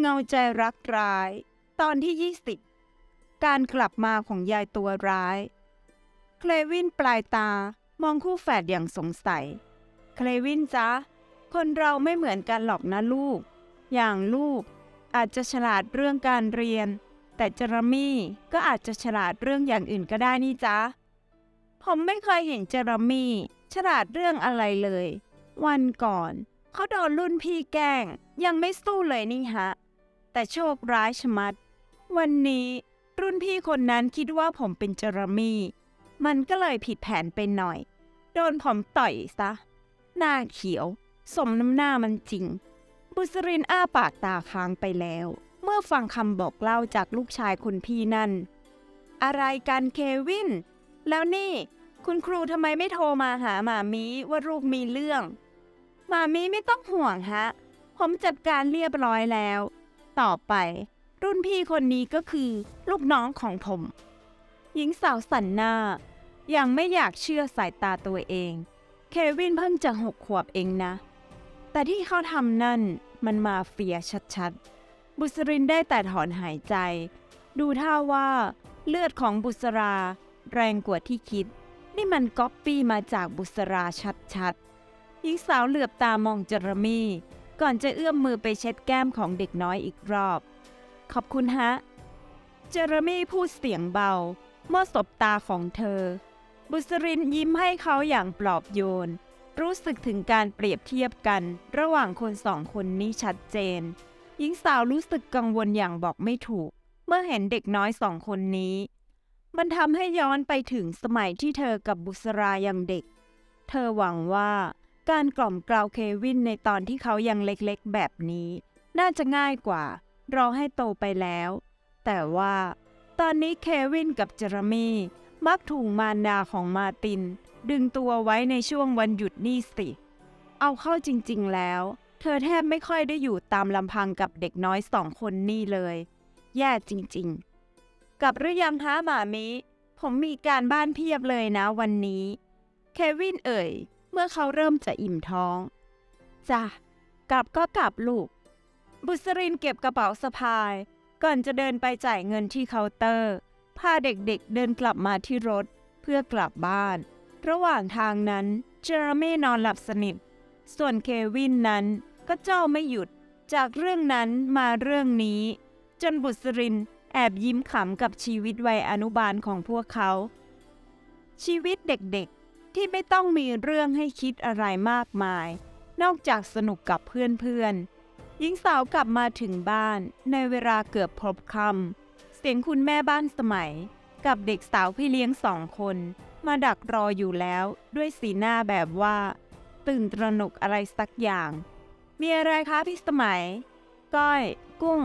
เงาใจรักร้าย ตอนที่ 20 การกลับมาของยายตัวร้าย เคลวินปลายตามองคู่แฝดอย่างสงสัย เคลวินจ๊ะ คนเราไม่เหมือนกันหรอกนะลูก อย่างลูกอาจจะฉลาดเรื่องการเรียน แต่เจอร์มี่ก็อาจจะฉลาดเรื่องอย่างอื่นก็ได้นี่จ๊ะ ผมไม่เคยเห็นเจอร์มี่ฉลาดเรื่องอะไรเลย วันก่อนเขาโดนรุ่นพี่แกล้ง ยังไม่สู้เลยนี่ฮะ แต่โชคร้ายชะมัด วันนี้รุ่นพี่คนนั้นคิดว่าผมเป็นเจอร์มี่ มันก็เลยผิดแผนไปหน่อย โดนผมต่อยซะ หน้าเขียว สมน้ำหน้ามันจริง บุษรินอ้าปากตาค้างไปแล้ว เมื่อฟังคำบอกเล่าจากลูกชายคนพี่นั่น อะไรกันเควิน แล้วนี่คุณครูทำไมไม่โทรมาหาหมามีว่าลูกมีเรื่อง หมามีไม่ต้องห่วงฮะ ผมจัดการเรียบร้อยแล้ว ต่อไป รุ่นพี่คนนี้ก็คือลูกน้องของผม หญิงสาวสันหน้า ยังไม่อยากเชื่อสายตาตัวเอง เควินเพิ่งจะหกขวบเองนะ แต่ที่เขาทำนั่นมันมาเฟียชัดๆ บุษรินได้แต่ถอนหายใจ ดูท่าว่าเลือดของบุษรา แรงกว่าที่คิด นี่มันก๊อปปี้มาจากบุษราชัดๆหญิงสาวเหลือบตามองเจอร์มี่ ก่อนจะเอื้อมมือไปเช็ดแก้มของเด็กน้อยอีกรอบ ขอบคุณฮะ เจอร์มี่พูดเสียงเบา เมื่อสบตาของเธอ บุษรินยิ้มให้เขาอย่างปลอบโยน รู้สึกถึงการเปรียบเทียบกัน ระหว่างคนสองคนนี้ชัดเจน หญิงสาวรู้สึกกังวลอย่างบอกไม่ถูก เมื่อเห็นเด็กน้อยสองคนนี้ มันทำให้ย้อนไปถึงสมัยที่เธอกับบุษรายังเด็ก เธอหวังว่า การกล่อมกล่าวเควินในตอนที่เขายังเล็กๆ แบบนี้ น่าจะง่ายกว่า รอให้โตไปแล้ว แต่ว่าตอนนี้เควินกับเจอร์มี่มักถูกมารดาของมาติน ดึงตัวไว้ในช่วงวันหยุดนี่สิ เอาเข้าจริงๆแล้ว เธอแทบไม่ค่อยได้อยู่ตามลำพังกับเด็กน้อยสองคนนี่เลย แย่จริงๆ กับหรือยังคะหมามิ ผมมีการบ้านเพียบเลยนะวันนี้ เควินเอ่ย เมื่อเขาเริ่มจะอิ่มท้องจ้ะกลับก็กลับลูก บุษรินเก็บกระเป๋าสะพาย ก่อนจะเดินไปจ่ายเงินที่เคาน์เตอร์ พาเด็กๆเดินกลับมาที่รถเพื่อกลับบ้าน ระหว่างทางนั้นเจอร์มี่นอนหลับสนิท ส่วนเควินนั้นก็เจ้าไม่หยุด จากเรื่องนั้นมาเรื่องนี้ จนบุษรินแอบยิ้มขำกับชีวิตวัยอนุบาลของพวกเขา ชีวิตเด็กๆ ที่ไม่ต้องมีเรื่องให้คิดอะไรมากมาย นอกจากสนุกกับเพื่อนๆ หญิงสาวกลับมาถึงบ้านในเวลาเกือบพบค่ำเสียงคุณแม่บ้านสมัย กับเด็กสาวพี่เลี้ยงสองคน มาดักรออยู่แล้วด้วยสีหน้าแบบว่า ตื่นตระหนกอะไรสักอย่าง มีอะไรคะพี่สมัย ก้อย กุ้ง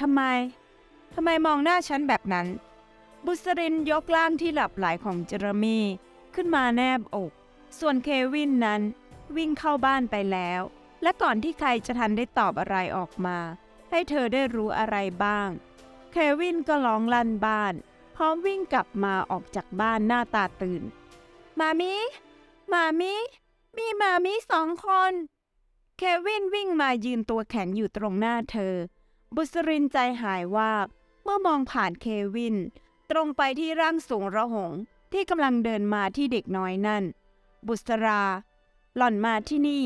ทำไมทำไมมองหน้าฉันแบบนั้น บุษรินยกล่างที่หลับไหลของเจอร์มี ขึ้นมาแนบอก ส่วนเควินนั้น วิ่งเข้าบ้านไปแล้ว และก่อนที่ใครจะทันได้ตอบอะไรออกมา ให้เธอได้รู้อะไรบ้าง เควินก็ร้องลั่นบ้าน พร้อมวิ่งกลับมาออกจากบ้านหน้าตาตื่น มามิ มามิ มีมามิสองคน เควินวิ่งมายืนตัวแข็งอยู่ตรงหน้าเธอ บุษรินใจหายวาบเมื่อมองผ่านเควิน ตรงไปที่ร่างสูงระหง ที่กำลังเดินมาที่เด็กน้อยนั่น บุษรา หล่อนมาที่นี่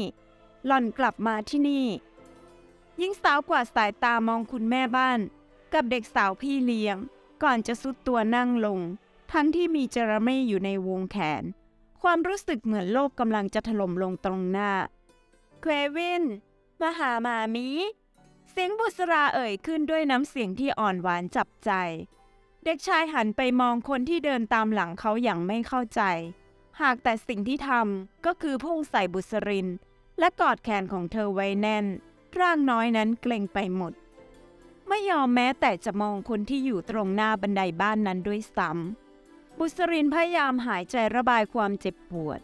หล่อนกลับมาที่นี่ หญิงสาวกว่าสายตามองคุณแม่บ้าน กับเด็กสาวพี่เลี้ยง ก่อนจะสุดตัวนั่งลง ทั้งที่มีเจระไม่อยู่ในวงแขน ความรู้สึกเหมือนโลกกำลังจะถล่มลงตรงหน้า เควิน มาหาหมามีเสียงบุษราเอ่ยขึ้นด้วยน้ำเสียงที่อ่อนหวานจับใจ เด็กชายหันไปมองคนที่เดินตามหลังเขาอย่างไม่เข้าใจ หากแต่สิ่งที่ทำก็คือพุ่งใส่บุษริน และกอดแขนของเธอไว้แน่น ร่างน้อยนั้นเกรงไปหมด ไม่ยอมแม้แต่จะมองคนที่อยู่ตรงหน้าบันไดบ้านนั้นด้วยซ้ำบุษรินพยายามหายใจระบายความเจ็บปวด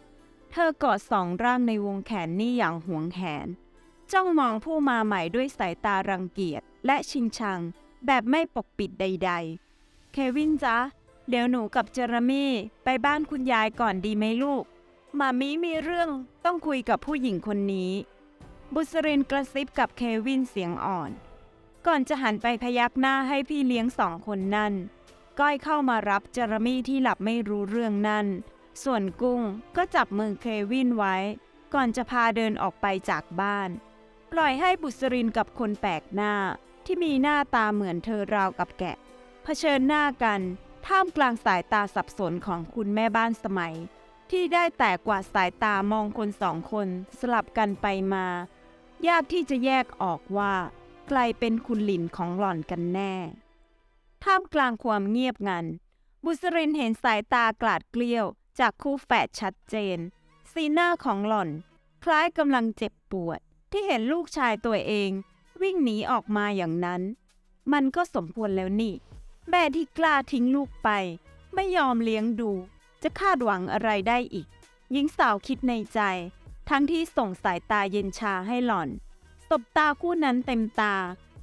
เธอกอดสองร่างในวงแขนนี่อย่างหวงแหน จ้องมองผู้มาใหม่ด้วยสายตารังเกียจและชิงชัง แบบไม่ปกปิดใด ๆ เควินจ๊ะ เดี๋ยวหนูกับเจอร์มี่ไปบ้านคุณยายก่อนดีไหมลูก มามีมีเรื่องต้องคุยกับผู้หญิงคนนี้ บุษรินกระซิบกับเควินเสียงอ่อน ก่อนจะหันไปพยักหน้าให้พี่เลี้ยงสองคนนั่น ก้อยเข้ามารับเจอร์มี่ที่หลับไม่รู้เรื่องนั่น ส่วนกุ้งก็จับมือเควินไว้ ก่อนจะพาเดินออกไปจากบ้าน ปล่อยให้บุษรินกับคนแปลกหน้าที่มีหน้าตาเหมือนเธอราวกับแกะ ผชิญหน้ากันท่ามกลางสายตาสับสนของคุณแม่บ้านสมัย ที่ได้แต่กวาดสายตามองคนสองคนสลับกันไปมา ยากที่จะแยกออกว่า ใครเป็นคุณหลินของหล่อนกันแน่ ท่ามกลางความเงียบงัน บุษรินเห็นสายตากลาดเกลี้ยวจากคู่แฝดชัดเจน สีหน้าของหล่อน คล้ายกำลังเจ็บปวด ที่เห็นลูกชายตัวเอง วิ่งหนีออกมาอย่างนั้น มันก็สมควรแล้วนี่ แม่ที่กล้าทิ้งลูกไป ไม่ยอมเลี้ยงดู จะคาดหวังอะไรได้อีก หญิงสาวคิดในใจ ทั้งที่ส่งสายตาเย็นชาให้หล่อนสบตาคู่นั้นเต็มตา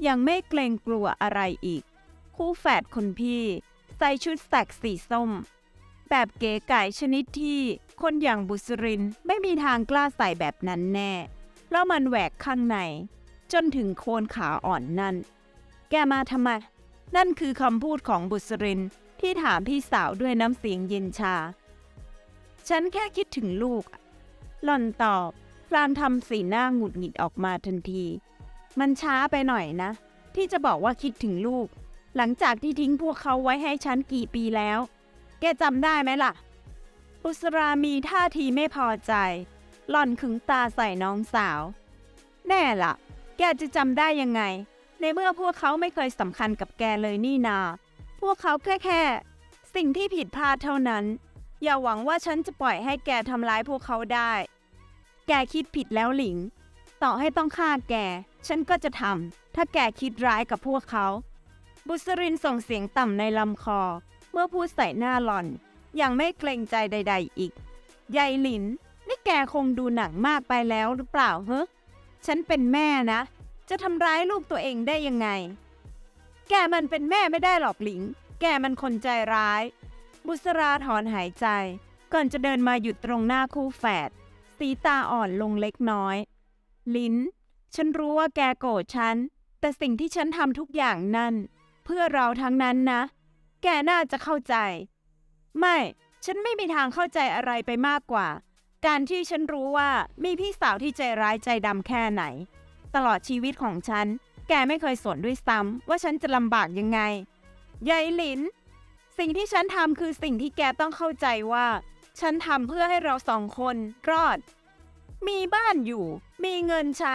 ยังไม่เกรงกลัวอะไรอีก คู่แฝดคนพี่ ใส่ชุดแสกสีส้ม แบบเก๋ไก๋ชนิดที่คนอย่างบุษรินไม่มีทางกล้าใส่แบบนั้นแน่แล้วมันแหวกข้างใน จนถึงโคนขาอ่อนนั่น แกมาทำไม นั่นคือคำพูดของบุษรินที่ถามพี่สาวด้วยน้ำเสียงเย็นชา ฉันแค่คิดถึงลูก หล่อนตอบ พลางทำสีหน้าหงุดหงิดออกมาทันที มันช้าไปหน่อยนะ ที่จะบอกว่าคิดถึงลูก หลังจากที่ทิ้งพวกเขาไว้ให้ฉันกี่ปีแล้ว แกจำได้ไหมล่ะ บุษรามีท่าทีไม่พอใจ หล่อนขึงตาใส่น้องสาว แน่ล่ะ แกจะจำได้ยังไง ในเมื่อพวกเขาไม่เคยสำคัญกับแกเลยนี่นา พวกเขาแค่แค่ สิ่งที่ผิดพลาดเท่านั้น อย่าหวังว่าฉันจะปล่อยให้แกทำร้ายพวกเขาได้ แกคิดผิดแล้วหลิง ต่อให้ต้องฆ่าแก ฉันก็จะทำถ้าแกคิดร้ายกับพวกเขา บุษรินส่งเสียงต่ำในลำคอ เมื่อพูดใส่หน้าหล่อนอย่างไม่เกรงใจใด ๆ อีกยายหลิน นี่แกคงดูหนังมากไปแล้วหรือเปล่าเฮ้ฉันเป็นแม่นะ จะทำร้ายลูกตัวเองได้ยังไง แกมันเป็นแม่ไม่ได้หรอกหลิง แกมันคนใจร้าย บุษราถอนหายใจ ก่อนจะเดินมาหยุดตรงหน้าคู่แฝด สีตาอ่อนลงเล็กน้อย ลิ้น ฉันรู้ว่าแกโกรธฉัน แต่สิ่งที่ฉันทำทุกอย่างนั่น เพื่อเราทั้งนั้นนะ แกน่าจะเข้าใจ ไม่ ฉันไม่มีทางเข้าใจอะไรไปมากกว่า การที่ฉันรู้ว่ามีพี่สาวที่ใจร้ายใจดำแค่ไหน ตลอดชีวิตของฉัน แกไม่เคยสนด้วยซ้ำว่าฉันจะลำบากยังไงยายหลิน สิ่งที่ฉันทำคือสิ่งที่แกต้องเข้าใจว่า ฉันทำเพื่อให้เราสองคนรอด มีบ้านอยู่ มีเงินใช้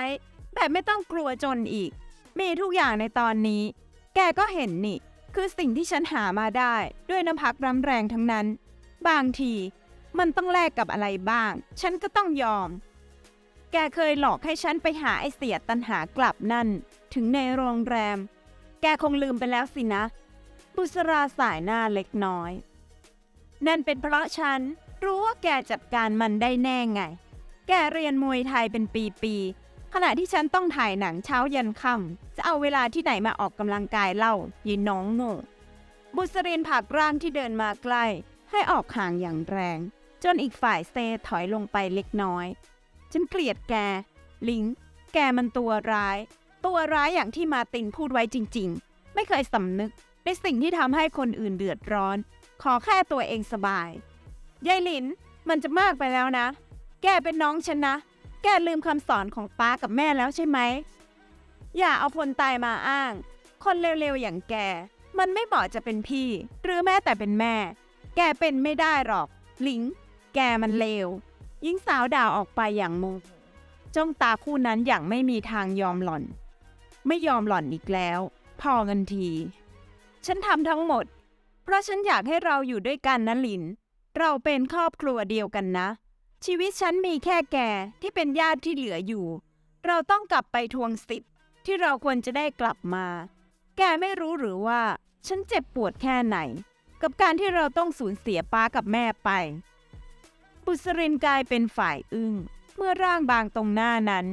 แบบไม่ต้องกลัวจนอีก มีทุกอย่างในตอนนี้ แกก็เห็นนี่ คือสิ่งที่ฉันหามาได้ด้วยน้ำพักร้ำแรงทั้งนั้น บางที มันต้องแลกกับอะไรบ้าง ฉันก็ต้องยอม แกเคยหลอกให้ฉันไปหาไอเสียตันหากลับนั่น ถึงในโรงแรม แกคงลืมไปแล้วสินะ บุษราสายหน้าเล็กน้อย นั่นเป็นเพราะฉันรู้ว่าแกจัดการมันได้แน่ไง แกเรียนมวยไทยเป็นปีๆ ขณะที่ฉันต้องถ่ายหนังเช้ายันค่ำจะเอาเวลาที่ไหนมาออกกำลังกายเล่ายีน้องโง่บุษรินผลักร่างที่เดินมาใกล้ ให้ออกห่างอย่างแรง จนอีกฝ่ายเซถอยลงไปเล็กน้อย ฉันเกลียดแก ลิง แกมันตัวร้าย ตัวร้ายอย่างที่มาตินพูดไว้จริง ๆ ไม่เคยสำนึกในสิ่งที่ทำให้คนอื่นเดือดร้อน ขอแค่ตัวเองสบาย ยายลิน มันจะมากไปแล้วนะ แกเป็นน้องฉันนะ แกลืมคำสอนของป้ากับแม่แล้วใช่ไหม อย่าเอาคนตายมาอ้าง คนเร็วๆอย่างแก มันไม่เหมาะจะเป็นพี่ หรือแม้แต่เป็นแม่ แกเป็นไม่ได้หรอก ลิง แกมันเลว หญิงสาวด่าออกไปอย่างโมโหจ้องตาคู่นั้นอย่างไม่มีทางยอมหล่อน ไม่ยอมหล่อนอีกแล้ว พอกันที ฉันทำทั้งหมด เพราะฉันอยากให้เราอยู่ด้วยกันนะลิน เราเป็นครอบครัวเดียวกันนะ ชีวิตฉันมีแค่แกที่เป็นญาติที่เหลืออยู่ เราต้องกลับไปทวงสิทธิ์ที่เราควรจะได้กลับมา แกไม่รู้หรือว่า ฉันเจ็บปวดแค่ไหน กับการที่เราต้องสูญเสียป้ากับแม่ไป บุษรินกลายเป็นฝ่ายอึ้ง เมื่อร่างบางตรงหน้านั้น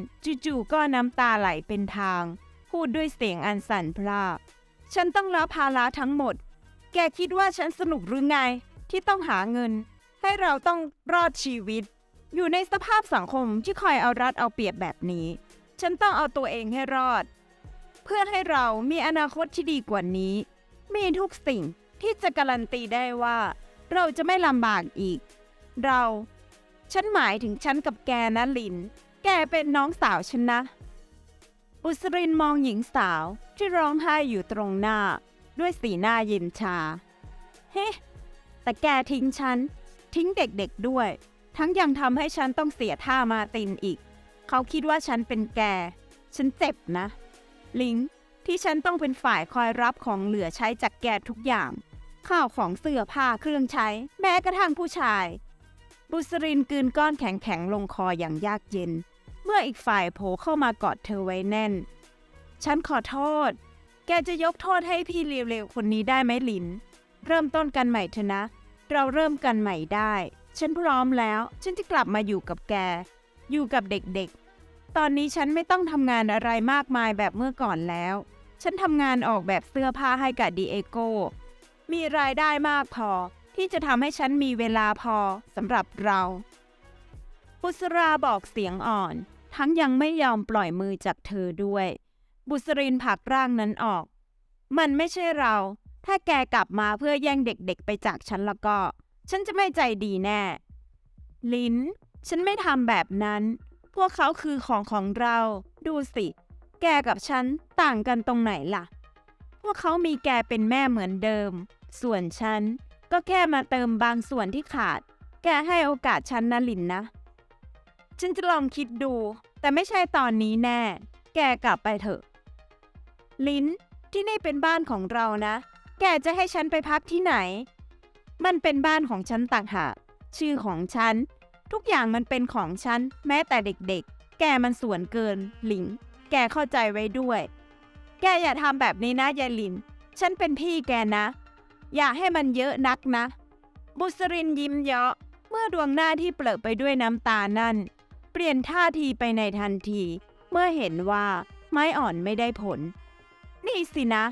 จู่ๆก็น้ำตาไหลเป็นทาง พูดด้วยเสียงอันสั่นพร่าฉันต้องรับภาระทั้งหมด แกคิดว่าฉันสนุกหรือไง ที่ต้องหาเงิน ให้เราต้องรอดชีวิต อยู่ในสภาพสังคมที่คอยเอารัดเอาเปรียบแบบนี้ ฉันต้องเอาตัวเองให้รอด เพื่อให้เรามีอนาคตที่ดีกว่านี้ มีทุกสิ่งที่จะการันตีได้ว่า เราจะไม่ลำบากอีก เรา ฉันหมายถึงฉันกับแกนะลิน แกเป็นน้องสาวฉันนะบุษรินมองหญิงสาวที่ร้องไห้อยู่ตรงหน้า ด้วยสีหน้าเย็นชา เฮ้ แต่แกทิ้งฉัน ทิ้งเด็กๆด้วย ทั้งยังทำให้ฉันต้องเสียท่ามาตินอีก เขาคิดว่าฉันเป็นแก ฉันเจ็บนะ ลิงที่ฉันต้องเป็นฝ่ายคอยรับของเหลือใช้จากแกทุกอย่าง ข้าวของเสื้อผ้าเครื่องใช้ แม้กระทั่งผู้ชาย บุษรินกืนก้อนแข็งๆลงคออย่างยากเย็น เมื่ออีกฝ่ายโผล่เข้ามากอดเธอไว้แน่น ฉันขอโทษ แกจะยกโทษให้พี่เร็วๆคนนี้ได้ไหมลิน เริ่มต้นกันใหม่เถอะนะ เราเริ่มกันใหม่ได้ ฉันพร้อมแล้ว ฉันจะกลับมาอยู่กับแก อยู่กับเด็กๆ ตอนนี้ฉันไม่ต้องทำงานอะไรมากมายแบบเมื่อก่อนแล้ว ฉันทำงานออกแบบเสื้อผ้าให้กับดีเอโกมีรายได้มากพอ ที่จะทำให้ฉันมีเวลาพอสำหรับเรา บุษราบอกเสียงอ่อน ทั้งยังไม่ยอมปล่อยมือจากเธอด้วย บุษรินผลักร่างนั้นออก มันไม่ใช่เรา ถ้าแกกลับมาเพื่อแย่งเด็กๆไปจากฉันแล้วก็ ฉันจะไม่ใจดีแน่ ลินฉันไม่ทำแบบนั้น พวกเขาคือของของเรา ดูสิ แกกับฉันต่างกันตรงไหนล่ะ พวกเขามีแกเป็นแม่เหมือนเดิม ส่วนฉัน ก็แค่มาเติมบางส่วนที่ขาด แกให้โอกาสฉันนะลินนะ ฉันจะลองคิดดู แต่ไม่ใช่ตอนนี้แน่ แกกลับไปเถอะ ลินที่นี่เป็นบ้านของเรานะ แกจะให้ฉันไปพักที่ไหน มันเป็นบ้านของฉันต่างหาก ชื่อของฉัน ทุกอย่างมันเป็นของฉัน แม้แต่เด็กๆ แกมันส่วนเกินหลิงแกเข้าใจไว้ด้วย แกอย่าทำแบบนี้นะยายลิน ฉันเป็นพี่แกนะ อย่าให้มันเยอะนักนะ บุษรินยิ้มเยาะ เมื่อดวงหน้าที่เปลอะไปด้วยน้ำตานั่น เปลี่ยนท่าทีไปในทันที เมื่อเห็นว่าไม้อ่อนไม่ได้ผล นี่สินะ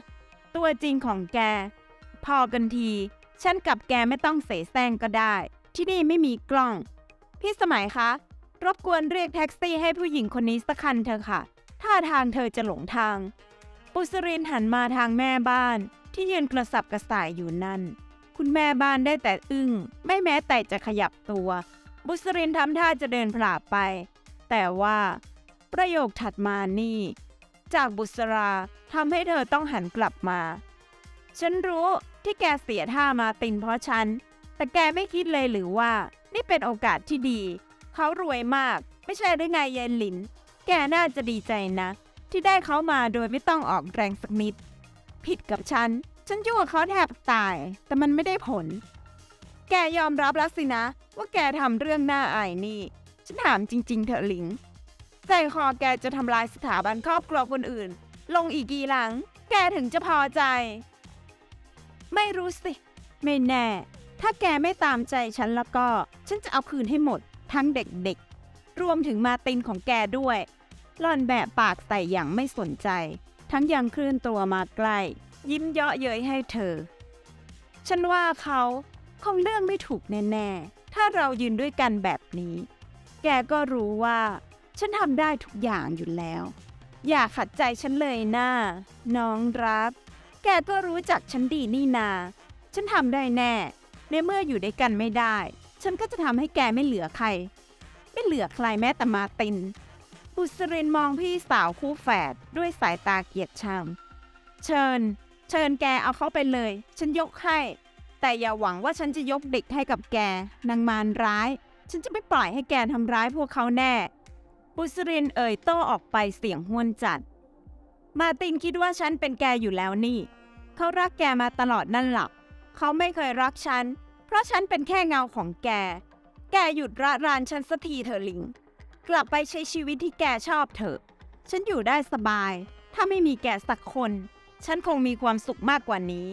ตัวจริงของแก พอกันที ฉันกับแกไม่ต้องเสแสร้งก็ได้ ที่นี่ไม่มีกล้อง พี่สมัยคะ รบกวนเรียกแท็กซี่ให้ผู้หญิงคนนี้สักคันเถอะค่ะ ท่าทางเธอจะหลงทาง ปุสรินหันมาทางแม่บ้าน ที่ยืนกระสับกระส่ายอยู่นั่น คุณแม่บ้านได้แต่อึ้ง ไม่แม้แต่จะขยับตัว บุษรินทำท่าจะเดินผลาไป แต่ว่า ประโยคถัดมานี่ จากบุษราทำให้เธอต้องหันกลับมา ฉันรู้ที่แกเสียท่ามาตินเพราะฉัน แต่แกไม่คิดเลยหรือว่า นี่เป็นโอกาสที่ดี เขารวยมาก ไม่ใช่หรือไงเยนหลิน แกน่าจะดีใจนะ ที่ได้เขามาโดยไม่ต้องออกแรงสักนิด ผิดกับฉัน ฉันยุ่กับเขาแทบตาย แต่มันไม่ได้ผล แกยอมรับแล้วสินะ ว่าแกทำเรื่องน่าอายนี่ ฉันถามจริง ๆ เถอะหลิง ใจคอแกจะทำลายสถาบันครอบครัวคนอื่น ลงอีกกี่หลัง แกถึงจะพอใจ ไม่รู้สิ ไม่แน่ ถ้าแกไม่ตามใจฉันแล้วก็ ฉันจะเอาคืนให้หมด ทั้งเด็กๆ รวมถึงมาตินของแกด้วยหล่อนแบบปากใส่อย่างไม่สนใจ ทั้งยังเคลื่อนตัวมาใกล้ ยิ้มเยาะเย้ยให้เธอ ฉันว่าเขาคงเรื่องไม่ถูกแน่ๆ ถ้าเรายืนด้วยกันแบบนี้ แกก็รู้ว่า ฉันทำได้ทุกอย่างอยู่แล้ว อย่าขัดใจฉันเลยนะน้องรักแกก็รู้จักฉันดีนี่นา ฉันทำได้แน่ ในเมื่ออยู่ด้วยกันไม่ได้ ฉันก็จะทำให้แกไม่เหลือใคร ไม่เหลือใครแม้แต่มาติน บุษรินมองพี่สาวคู่แฝดด้วยสายตาเกลียดชังเชิญ เชิญแกเอาเขาไปเลย ฉันยกให้ แต่อย่าหวังว่าฉันจะยกเด็กให้กับแกนางมารร้าย ฉันจะไม่ปล่อยให้แกทำร้ายพวกเขาแน่ บุษรินเอ่ยโต้ออกไปเสียงห้วนจัด มาตินคิดว่าฉันเป็นแกอยู่แล้วนี่ เขารักแกมาตลอดนั่นหลับเขาไม่เคยรักฉัน เพราะฉันเป็นแค่เงาของแก แกหยุดระรานฉันสักทีเถอะลิง กลับไปใช้ชีวิตที่แกชอบเถอะ ฉันอยู่ได้สบาย ถ้าไม่มีแกสักคน ฉันคงมีความสุขมากกว่านี้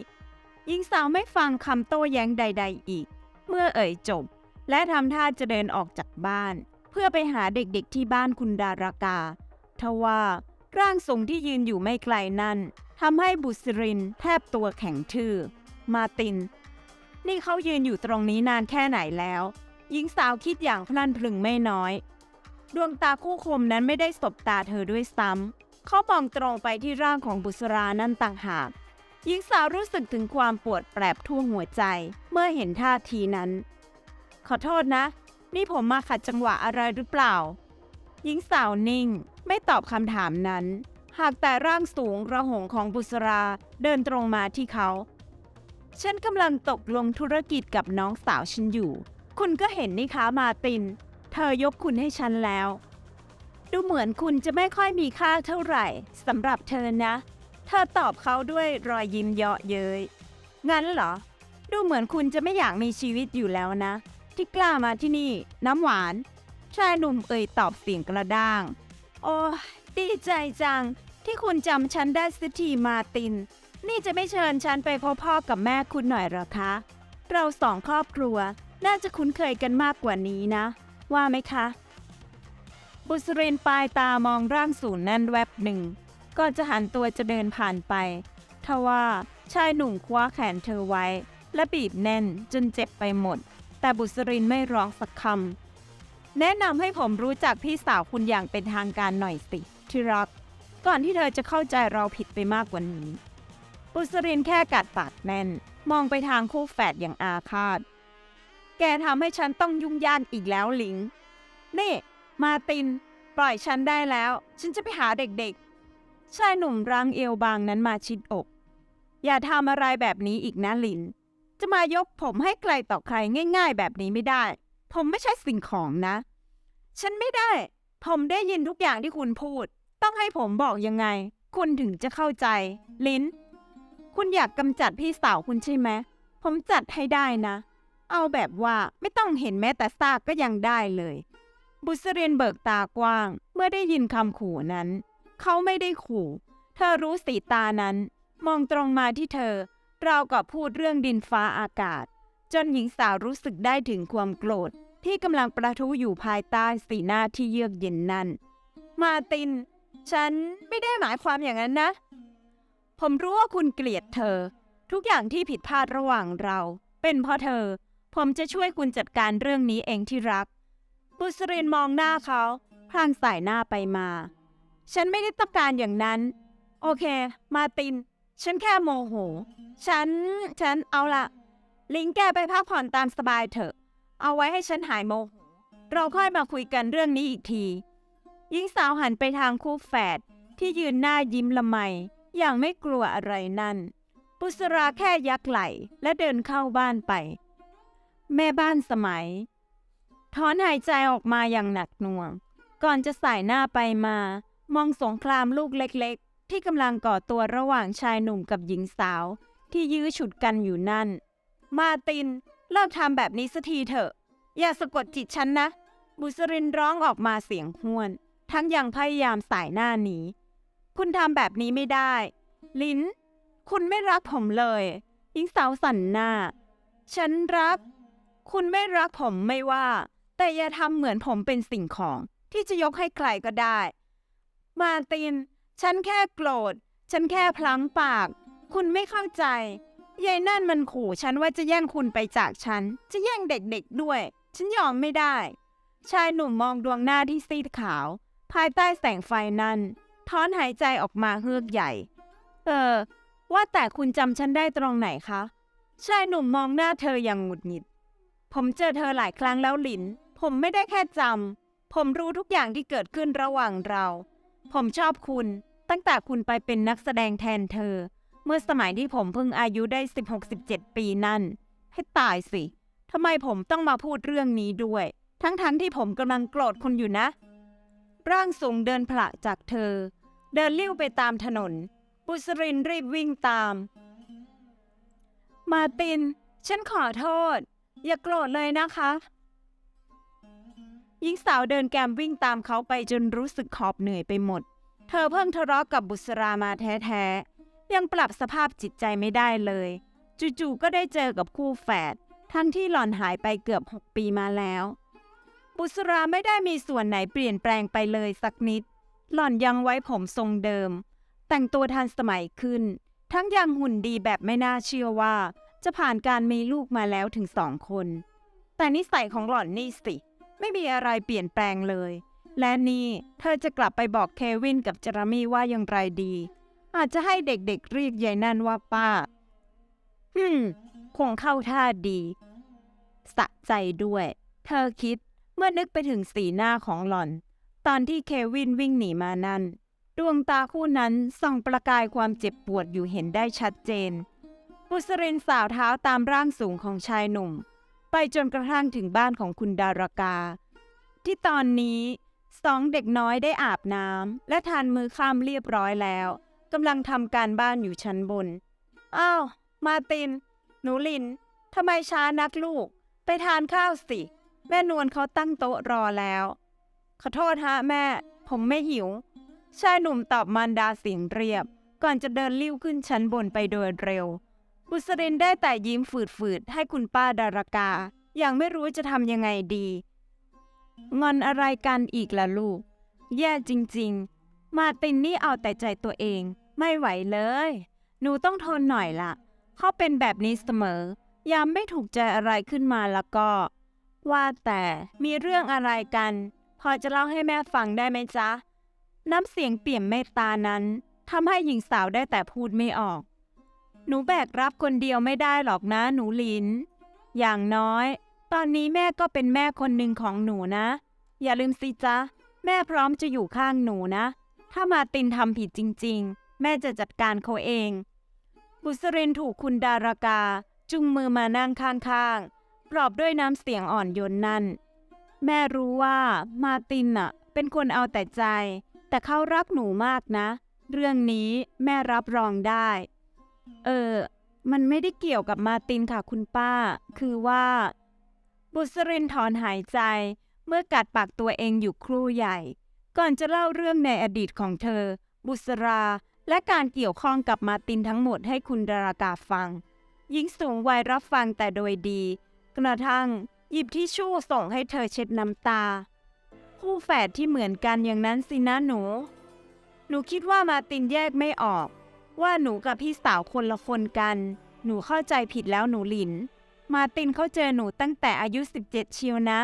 หญิงสาวไม่ฟังคำโต้แย้งใด ๆ อีก เมื่อเอ่ยจบ และทำท่าจะเดินออกจากบ้าน เพื่อไปหาเด็กๆที่บ้านคุณดารากา ทว่าร่างทรงที่ยืนอยู่ไม่ไกลนั้นทำให้บุษรินแทบตัวแข็งทื่อ มาติน นี่เขายืนอยู่ตรงนี้นานแค่ไหนแล้ว หญิงสาวคิดอย่างพลันพลึงไม่น้อย ดวงตาคู่คมนั้นไม่ได้สบตาเธอด้วยซ้ำ เขามองตรงไปที่ร่างของบุษรานั่นต่างหาก หญิงสาวรู้สึกถึงความปวดแปรบทั่วหัวใจ เมื่อเห็นท่าทีนั้น ขอโทษนะ นี่ผมมาขัดจังหวะอะไรหรือเปล่า หญิงสาวนิ่ง ไม่ตอบคำถามนั้น หากแต่ร่างสูงระหงของบุษราเดินตรงมาที่เขา ฉันกำลังตกลงธุรกิจกับน้องสาวฉันอยู่ คุณก็เห็นนี่คะมาติน เธอยกคุณให้ฉันแล้ว ดูเหมือนคุณจะไม่ค่อยมีค่าเท่าไหร่สำหรับเธอนะ เธอตอบเขาด้วยรอยยิ้มเยาะเย้ย งั้นเหรอ ดูเหมือนคุณจะไม่อยากมีชีวิตอยู่แล้วนะ ที่กล้ามาที่นี่น้ำหวาน ชายหนุ่มเอ่ยตอบเสียงกระด้าง โอ้ดีใจจัง ที่คุณจำฉันได้สักทีมาติน นี่จะไม่เชิญฉันไปพบพ่อกับแม่คุณหน่อยหรอคะ เราสองครอบครัวน่าจะคุ้นเคยกันมากกว่านี้นะ ว่าไหมคะ บุษรินปลายตามองร่างสูงแน่นแวบหนึ่ง ก่อนจะหันตัวจะเดินผ่านไป ทว่าชายหนุ่มคว้าแขนเธอไว้ และบีบแน่นจนเจ็บไปหมด แต่บุษรินไม่ร้องสักคำแนะนำให้ผมรู้จักพี่สาวคุณอย่างเป็นทางการหน่อยสิที่รัก ก่อนที่เธอจะเข้าใจเราผิดไปมากกว่านี้ บุษรินแค่กัดปากแน่น มองไปทางคู่แฝดอย่างอาฆาต แกทำให้ฉันต้องยุ่งยากอีกแล้วหลิง นี่ มาติน ปล่อยฉันได้แล้ว ฉันจะไปหาเด็กๆ ชายหนุ่มร่างเอวบางนั้นมาชิดอก อย่าทำอะไรแบบนี้อีกนะลิน จะมายกผมให้ไกลต่อใครง่าย ๆ แบบนี้ไม่ได้ ผมไม่ใช่สิ่งของนะ ฉันไม่ได้ ผมได้ยินทุกอย่างที่คุณพูด ต้องให้ผมบอกยังไง คุณถึงจะเข้าใจ ลิน คุณอยากกำจัดพี่สาวคุณใช่ไหม ผมจัดให้ได้นะ เอาแบบว่าไม่ต้องเห็นแม้แต่ซากก็ยังได้เลย บุษเรินเบิกตากว้าง เมื่อได้ยินคำขู่นั้น เขาไม่ได้ขู่ เธอรู้สีตานั้น มองตรงมาที่เธอเรากับพูดเรื่องดินฟ้าอากาศ จนหญิงสาวรู้สึกได้ถึงความโกรธ ที่กำลังประทุอยู่ภายใต้สีหน้าที่เยือกเย็นนั่นมาติน ฉันไม่ได้หมายความอย่างนั้นนะ ผมรู้ว่าคุณเกลียดเธอ ทุกอย่างที่ผิดพลาดระหว่างเรา เป็นเพราะเธอ ผมจะช่วยคุณจัดการเรื่องนี้เองที่รัก บุษรินมองหน้าเขาพลางสายหน้าไปมา ฉันไม่ได้ต้องการอย่างนั้น โอเค มาติน ฉันแค่โมโห ฉัน ฉันเอาละ ลิงแกไปพักผ่อนตามสบายเถอะ เอาไว้ให้ฉันหายโมโห เราค่อยมาคุยกันเรื่องนี้อีกที หญิงสาวหันไปทางคู่แฝดที่ยืนหน้ายิ้มละไม อย่างไม่กลัวอะไรนั่น ปุษราแค่ยักไหลและเดินเข้าบ้านไป แม่บ้านสมัย ถอนหายใจออกมาอย่างหนักหน่วง ก่อนจะสายหน้าไปมา มองสงครามลูกเล็กๆ ที่กำลังก่อตัวระหว่างชายหนุ่มกับหญิงสาว ที่ยื้อฉุดกันอยู่นั่น มาติน เลิกทำแบบนี้สักทีเถอะ อย่าสะกดจิตฉันนะ บุษรินร้องออกมาเสียงห้วน ทั้งยังพยายามสายหน้าหนีคุณทำแบบนี้ไม่ได้ ลินคุณไม่รักผมเลย หญิงสาวสั่นหน้า ฉันรัก คุณไม่รักผมไม่ว่า แต่อย่าทำเหมือนผมเป็นสิ่งของ ที่จะยกให้ใครก็ได้ มาติน ฉันแค่โกรธ ฉันแค่พลั้งปาก คุณไม่เข้าใจยายนั่นมันขู่ฉันว่าจะแย่งคุณไปจากฉัน จะแย่งเด็กๆด้วย ฉันยอมไม่ได้ ชายหนุ่มมองดวงหน้าที่ซีดขาว ภายใต้แสงไฟนั้นถอนหายใจออกมาเฮือกใหญ่ เออ ว่าแต่คุณจำฉันได้ตรงไหนคะ ชายหนุ่มมองหน้าเธออย่างหงุดหงิด ผมเจอเธอหลายครั้งแล้วหลิน ผมไม่ได้แค่จำ ผมรู้ทุกอย่างที่เกิดขึ้นระหว่างเรา ผมชอบคุณ ตั้งแต่คุณไปเป็นนักแสดงแทนเธอ เมื่อสมัยที่ผมเพิ่งอายุได้ 16-17 ปีนั่น ให้ตายสิ ทำไมผมต้องมาพูดเรื่องนี้ด้วย ทั้งๆทที่ผมกำลังโกรธคุณอยู่นะ ร่างสูงเดินผละจากเธอ เดินเลี้ยวไปตามถนน บุษรินรีบวิ่งตาม มาติน ฉันขอโทษ อย่าโกรธเลยนะคะหญิงสาวเดินแกมวิ่งตามเขาไปจนรู้สึกขอบเหนื่อยไปหมด เธอเพิ่งทะเลาะกับบุษรามาแท้ๆ ยังปรับสภาพจิตใจไม่ได้เลย จู่ๆก็ได้เจอกับคู่แฝดทั้งที่หล่อนหายไปเกือบ6ปีมาแล้ว บุษราไม่ได้มีส่วนไหนเปลี่ยนแปลงไปเลยสักนิด หล่อนยังไว้ผมทรงเดิม แต่งตัวทันสมัยขึ้น ทั้งยังหุ่นดีแบบไม่น่าเชื่อว่า จะผ่านการมีลูกมาแล้วถึงสองคน แต่นิสัยของหล่อนนี่สิ ไม่มีอะไรเปลี่ยนแปลงเลย และนี่เธอจะกลับไปบอกเควินกับเจอรามี่ว่าอย่างไรดี อาจจะให้เด็กๆเรียกยายนั่นว่าป้าฮึมคงเข้าท่าดี สะใจด้วย เธอคิดเมื่อนึกไปถึงสีหน้าของหล่อน ตอนที่เควินวิ่งหนีมานั้น ดวงตาคู่นั้นส่องประกายความเจ็บปวดอยู่เห็นได้ชัดเจน บุษรินสาวเท้าตามร่างสูงของชายหนุ่ม ไปจนกระทั่งถึงบ้านของคุณดารากา ที่ตอนนี้สองเด็กน้อยได้อาบน้ำและทานมือข้ามเรียบร้อยแล้วกำลังทำการบ้านอยู่ชั้นบน อ้าว มาติน หนูลินทำไมช้านักลูก ไปทานข้าวสิ แม่นวลเขาตั้งโต๊ะรอแล้ว ขอโทษฮะแม่ ผมไม่หิว ชายหนุ่มตอบมารดาเสียงเรียบ ก่อนจะเดินลิ้วขึ้นชั้นบนไปโดยเร็ว บุษรินได้แต่ยิ้มฝืดๆ ให้คุณป้าดารากา อย่างไม่รู้จะทำยังไงดี งอนอะไรกันอีกล่ะลูก แย่จริงๆ มาตินนี่เอาแต่ใจตัวเอง ไม่ไหวเลย หนูต้องทนหน่อยละเขาเป็นแบบนี้เสมอ ยามไม่ถูกใจอะไรขึ้นมาแล้วก็ ว่าแต่มีเรื่องอะไรกัน พอจะเล่าให้แม่ฟังได้ไหมจ๊ะ น้ำเสียงเปี่ยมเมตตานั้นทำให้หญิงสาวได้แต่พูดไม่ออก หนูแบกรับคนเดียวไม่ได้หรอกนะหนูลิน อย่างน้อย ตอนนี้แม่ก็เป็นแม่คนหนึ่งของหนูนะ อย่าลืมสิจ๊ะ แม่พร้อมจะอยู่ข้างหนูนะ ถ้ามาตินทำผิดจริง ๆ แม่จะจัดการเขาเอง บุษรินถูกคุณดารากา จุงมือมานั่งข้างๆ ปลอบด้วยน้ำเสียงอ่อนโยนนั่น แม่รู้ว่ามาตินน่ะ เป็นคนเอาแต่ใจ แต่เขารักหนูมากนะ เรื่องนี้แม่รับรองได้ เออ มันไม่ได้เกี่ยวกับมาตินค่ะคุณป้า คือว่า บุษรินถอนหายใจ เมื่อกัดปากตัวเองอยู่ครู่ใหญ่ ก่อนจะเล่าเรื่องในอดีตของเธอ บุษรา และการเกี่ยวข้องกับมาตินทั้งหมดให้คุณดารากาฟัง หญิงสูงวัยรับฟังแต่โดยดี กระทั่งหยิบทิชชู่ส่งให้เธอเช็ดน้ำตา คู่แฝดที่เหมือนกันอย่างนั้นสินะหนู หนูคิดว่ามาตินแยกไม่ออก ว่าหนูกับพี่สาวคนละคนกัน หนูเข้าใจผิดแล้วหนูหลิน มาตินเขาเจอหนูตั้งแต่อายุ 17เชียวนะ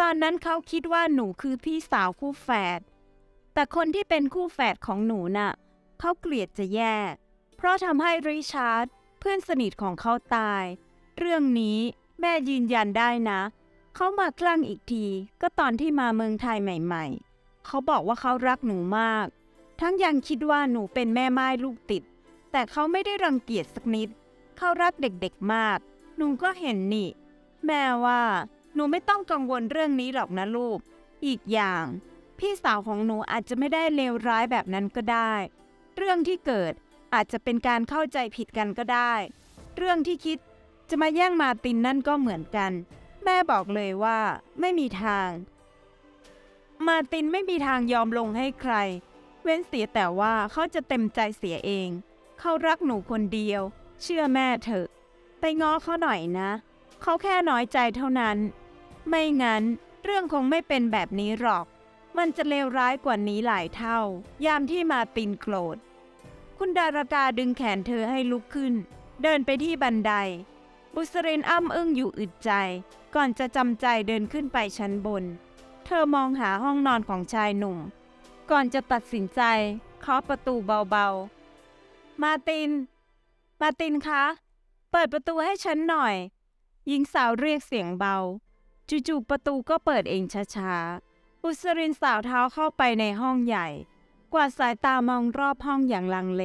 ตอนนั้นเขาคิดว่าหนูคือพี่สาวคู่แฝด แต่คนที่เป็นคู่แฝดของหนูน่ะเขาเกลียดจะแย่ เพราะทำให้ริชาร์ดเพื่อนสนิทของเขาตาย เรื่องนี้แม่ยืนยันได้นะ เขามาคลั่งอีกที ก็ตอนที่มาเมืองไทยใหม่ ๆ เขาบอกว่าเขารักหนูมาก ทั้งยังคิดว่าหนูเป็นแม่ไม้ลูกติด แต่เขาไม่ได้รังเกียจสักนิด เขารักเด็กๆมาก หนูก็เห็นนี่ แม่ว่า หนูไม่ต้องกังวลเรื่องนี้หรอกนะลูก อีกอย่าง พี่สาวของหนูอาจจะไม่ได้เลวร้ายแบบนั้นก็ได้ เรื่องที่เกิดอาจจะเป็นการเข้าใจผิดกันก็ได้ เรื่องที่คิดจะมาแย่งมาตินนั่นก็เหมือนกัน แม่บอกเลยว่าไม่มีทาง มาตินไม่มีทางยอมลงให้ใคร เว้นเสียแต่ว่าเขาจะเต็มใจเสียเอง เขารักหนูคนเดียว เชื่อแม่เถอะ ไปง้อเขาหน่อยนะ เขาแค่น้อยใจเท่านั้น ไม่งั้นเรื่องคงไม่เป็นแบบนี้หรอก มันจะเลวร้ายกว่านี้หลายเท่า ยามที่มาตินโกรธ คุณดารากาดึงแขนเธอให้ลุกขึ้น เดินไปที่บันได บุษรินอ้ำอึ้งอยู่อึดใจ ก่อนจะจำใจเดินขึ้นไปชั้นบน เธอมองหาห้องนอนของชายหนุ่ม ก่อนจะตัดสินใจเคาะประตูเบาๆ มาติน มาตินคะ เปิดประตูให้ฉันหน่อย หญิงสาวเรียกเสียงเบา จู่ๆประตูก็เปิดเองช้าๆบุษรินสาวเท้าเข้าไปในห้องใหญ่ กวาดสายตามองรอบห้องอย่างลังเล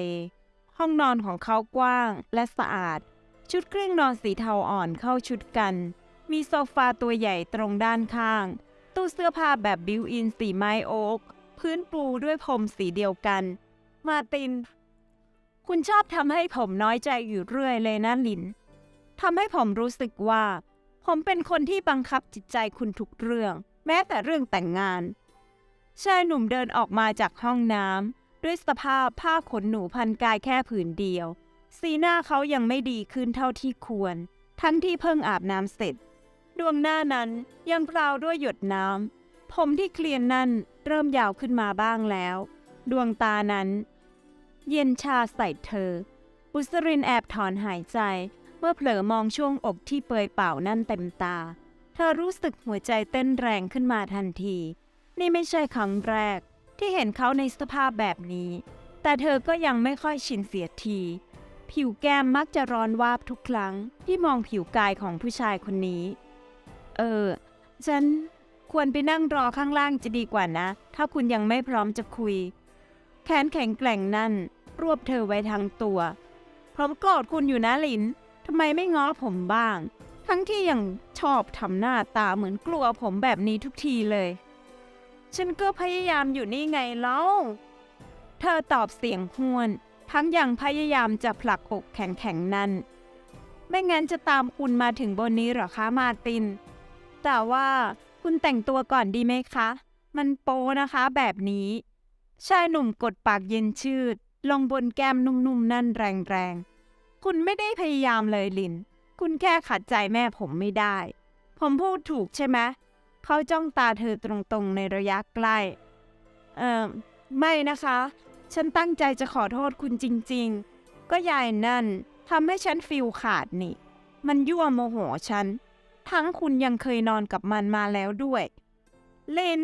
ห้องนอนของเขากว้างและสะอาด ชุดเครื่องนอนสีเทาอ่อนเข้าชุดกัน มีโซฟาตัวใหญ่ตรงด้านข้าง ตู้เสื้อผ้าแบบบิวอินสีไม้โอ๊ก พื้นปูด้วยพรมสีเดียวกัน มาติน คุณชอบทำให้ผมน้อยใจอยู่เรื่อยเลยนะลินทำให้ผมรู้สึกว่า ผมเป็นคนที่บังคับจิตใจคุณทุกเรื่อง แม้แต่เรื่องแต่งงาน ชายหนุ่มเดินออกมาจากห้องน้ำด้วยสภาพผ้าขนหนูพันกายแค่ผืนเดียว สีหน้าเขายังไม่ดีขึ้นเท่าที่ควร ทั้งที่เพิ่งอาบน้ำเสร็จ ดวงหน้านั้นยังเปล่าด้วยหยดน้ำผมที่เคลียนนั่น เริ่มยาวขึ้นมาบ้างแล้ว ดวงตานั้น เย็นชาใส่เธอ บุษรินแอบถอนหายใจ เมื่อเผลอมองช่วงอกที่เปยเป่านั่นเต็มตา เธอรู้สึกหัวใจเต้นแรงขึ้นมาทันที นี่ไม่ใช่ครั้งแรก ที่เห็นเขาในสภาพแบบนี้ แต่เธอก็ยังไม่ค่อยชินเสียที ผิวแก้มมักจะร้อนวาบทุกครั้งที่มองผิวกายของผู้ชายคนนี้ เออ ฉัน ควรไปนั่งรอข้างล่างจะดีกว่านะ ถ้าคุณยังไม่พร้อมจะคุย แขนแข็งแกร่งนั่น รวบเธอไว้ทั้งตัวผมโกรธคุณอยู่นะลินทำไมไม่ง้อผมบ้าง ทั้งที่ยังชอบทำหน้าตาเหมือนกลัวผมแบบนี้ทุกทีเลย ฉันก็พยายามอยู่นี่ไงเล่าเธอตอบเสียงห้วน ทั้งยังพยายามจะผลักอกแข็งๆนั่น ไม่งั้นจะตามคุณมาถึงบนนี้หรอคะมาติน แต่ว่า คุณแต่งตัวก่อนดีไหมคะ มันโป้นะคะแบบนี้ ชายหนุ่มกดปากเย็นชืด ลงบนแก้มนุ่มๆนั่นแรงๆ คุณไม่ได้พยายามเลยลิน คุณแค่ขัดใจแม่ผมไม่ได้ ผมพูดถูกใช่ไหม เขาจ้องตาเธอตรงๆในระยะใกล้ เอ่อ ไม่นะคะ ฉันตั้งใจจะขอโทษคุณจริงๆ ก็ยายนั่นทำให้ฉันฟิลขาดนี่ มันยั่วโมโหฉัน ทั้งคุณยังเคยนอนกับมันมาแล้วด้วย ลิน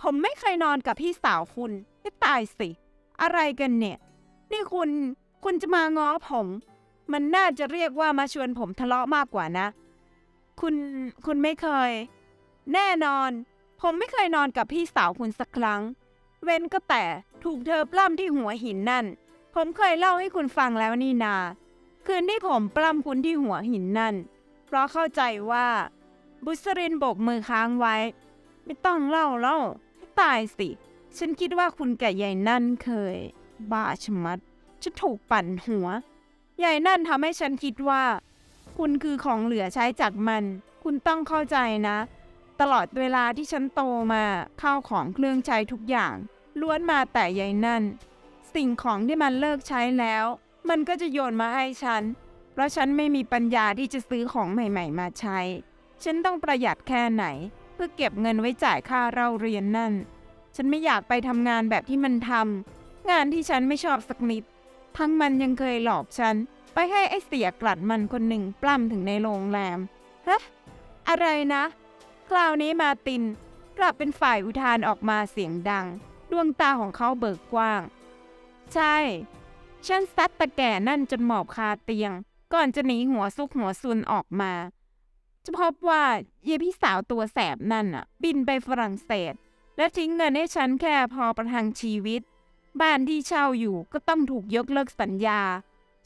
ผมไม่เคยนอนกับพี่สาวคุณไม่ตายสิ อะไรกันเนี่ย นี่คุณ คุณจะมาง้อผม มันน่าจะเรียกว่ามาชวนผมทะเลาะมากกว่านะ คุณ คุณไม่เคย แน่นอน ผมไม่เคยนอนกับพี่สาวคุณสักครั้ง เว้นก็แต่ถูกเธอปล้ำที่หัวหินนั่น ผมเคยเล่าให้คุณฟังแล้วนี่นา คืนที่ผมปล้ำคุณที่หัวหินนั่น ราะเข้าใจว่า บุษรินโบกมือค้างไว้ ไม่ต้องเล่าเล่าตายสิ ฉันคิดว่าคุณกับยายนั่นเคย บ้าชะมัดฉันถูกปั่นหัวยายนั่นทำให้ฉันคิดว่า คุณคือของเหลือใช้จากมัน คุณต้องเข้าใจนะ ตลอดเวลาที่ฉันโตมาข้าวของเครื่องใช้ทุกอย่าง ล้วนมาแต่ยายนั่น สิ่งของที่มันเลิกใช้แล้ว มันก็จะโยนมาให้ฉัน เพราะฉันไม่มีปัญญาที่จะซื้อของใหม่ ๆ มาใช้ ฉันต้องประหยัดแค่ไหน เพื่อเก็บเงินไว้จ่ายค่าเราเรียนนั่น ฉันไม่อยากไปทำงานแบบที่มันทำงานที่ฉันไม่ชอบสักนิด ทั้งมันยังเคยหลอกฉัน ไปให้ไอ้เสียกลัดมันคนหนึ่งปล้ำถึงในโรงแรมฮะอะไรนะ คราวนี้มาติน กลับเป็นฝ่ายอุทานออกมาเสียงดัง ดวงตาของเขาเบิกกว้าง ใช่ ฉันซัดตะแก่นั่นจนหมอบคาเตียง ก่อนจะหนีหัวซุกหัวซุนออกมา จะพบว่าเยพี่สาวตัวแสบนั่นอะ บินไปฝรั่งเศส และทิ้งเงินให้ฉันแค่พอประทังชีวิต บ้านที่เช่าอยู่ก็ต้องถูกยกเลิกสัญญา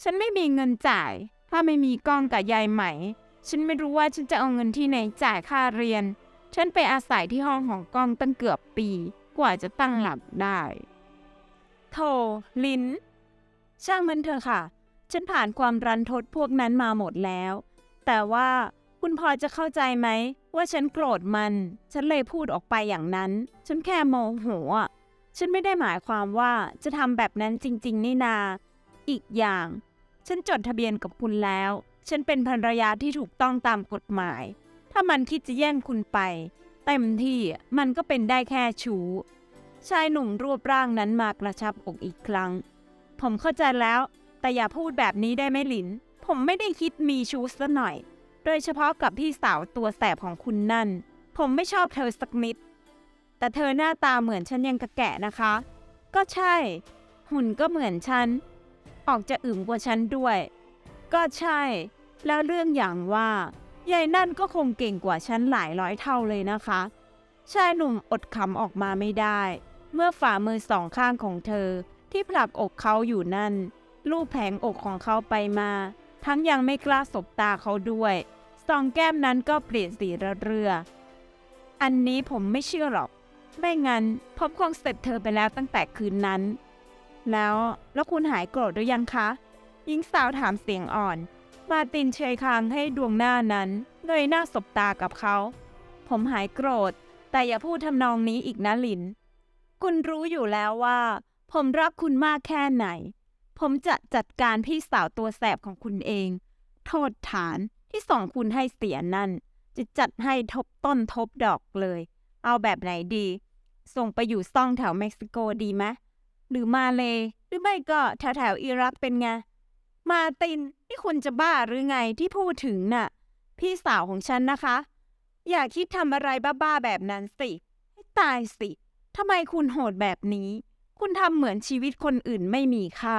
ฉันไม่มีเงินจ่าย ถ้าไม่มีกล้องกับยายไหม ฉันไม่รู้ว่าฉันจะเอาเงินที่ไหนจ่ายค่าเรียน ฉันไปอาศัยที่ห้องของกล้องตั้งเกือบปี กว่าจะตั้งหลักได้โธลินช่างมันเถอะค่ะ ฉันผ่านความรันทดพวกนั้นมาหมดแล้ว แต่ว่าคุณพอจะเข้าใจไหม ว่าฉันโกรธมัน ฉันเลยพูดออกไปอย่างนั้น ฉันแค่โมโหฉันไม่ได้หมายความว่าจะทำแบบนั้นจริง ๆ นี่นา อีกอย่าง ฉันจดทะเบียนกับคุณแล้ว ฉันเป็นภรรยาที่ถูกต้องตามกฎหมาย ถ้ามันคิดจะแย่งคุณไป เต็มที่มันก็เป็นได้แค่ชู้ชายหนุ่มรูปร่างนั้นมากระชับอกอีกครั้ง ผมเข้าใจแล้ว แต่อย่าพูดแบบนี้ได้ไหมหลิน ผมไม่ได้คิดมีชู้ซะหน่อย โดยเฉพาะกับพี่สาวตัวแสบของคุณนั่น ผมไม่ชอบเธอสักนิด แต่เธอหน้าตาเหมือนฉันยังกระแกะนะคะ ก็ใช่ หุ่นก็เหมือนฉัน ออกจะอึมกว่าฉันด้วย ก็ใช่ แล้วเรื่องอย่างว่ายายนั่นก็คงเก่งกว่าฉันหลายร้อยเท่าเลยนะคะ ชายหนุ่มอดขำออกมาไม่ได้ เมื่อฝ่ามือสองข้างของเธอที่ผลักอกเขาอยู่นั่น ลูบแผงอกของเขาไปมา ทั้งยังไม่กล้าสบตาเขาด้วยสองแก้มนั้นก็เปลี่ยนสีระเรือ อันนี้ผมไม่เชื่อหรอก ไม่งั้นผมคงเสร็จเธอไปแล้วตั้งแต่คืนนั้น แล้วแล้วคุณหายโกรธหรือยังคะหญิงสาวถามเสียงอ่อน มาตินเชยคางให้ดวงหน้านั้นเงยหน้าสบตากับเขา ผมหายโกรธ แต่อย่าพูดทำนองนี้อีกนะลิน คุณรู้อยู่แล้วว่า ผมรักคุณมากแค่ไหน ผมจะจัดการพี่สาวตัวแสบของคุณเอง โทษฐานที่ส่งคุณให้เสียนั่น จะจัดให้ทบต้นทบดอกเลย เอาแบบไหนดี ส่งไปอยู่ซ่องแถวเม็กซิโกดีไหมหรือมาเล หรือไม่ก็แถวแถวอิรักเป็นไง มาตินนี่คุณจะบ้าหรือไงที่พูดถึงน่ะ พี่สาวของฉันนะคะ อย่าคิดทำอะไรบ้าๆแบบนั้นสิ ให้ตายสิทำไมคุณโหดแบบนี้ คุณทำเหมือนชีวิตคนอื่นไม่มีค่า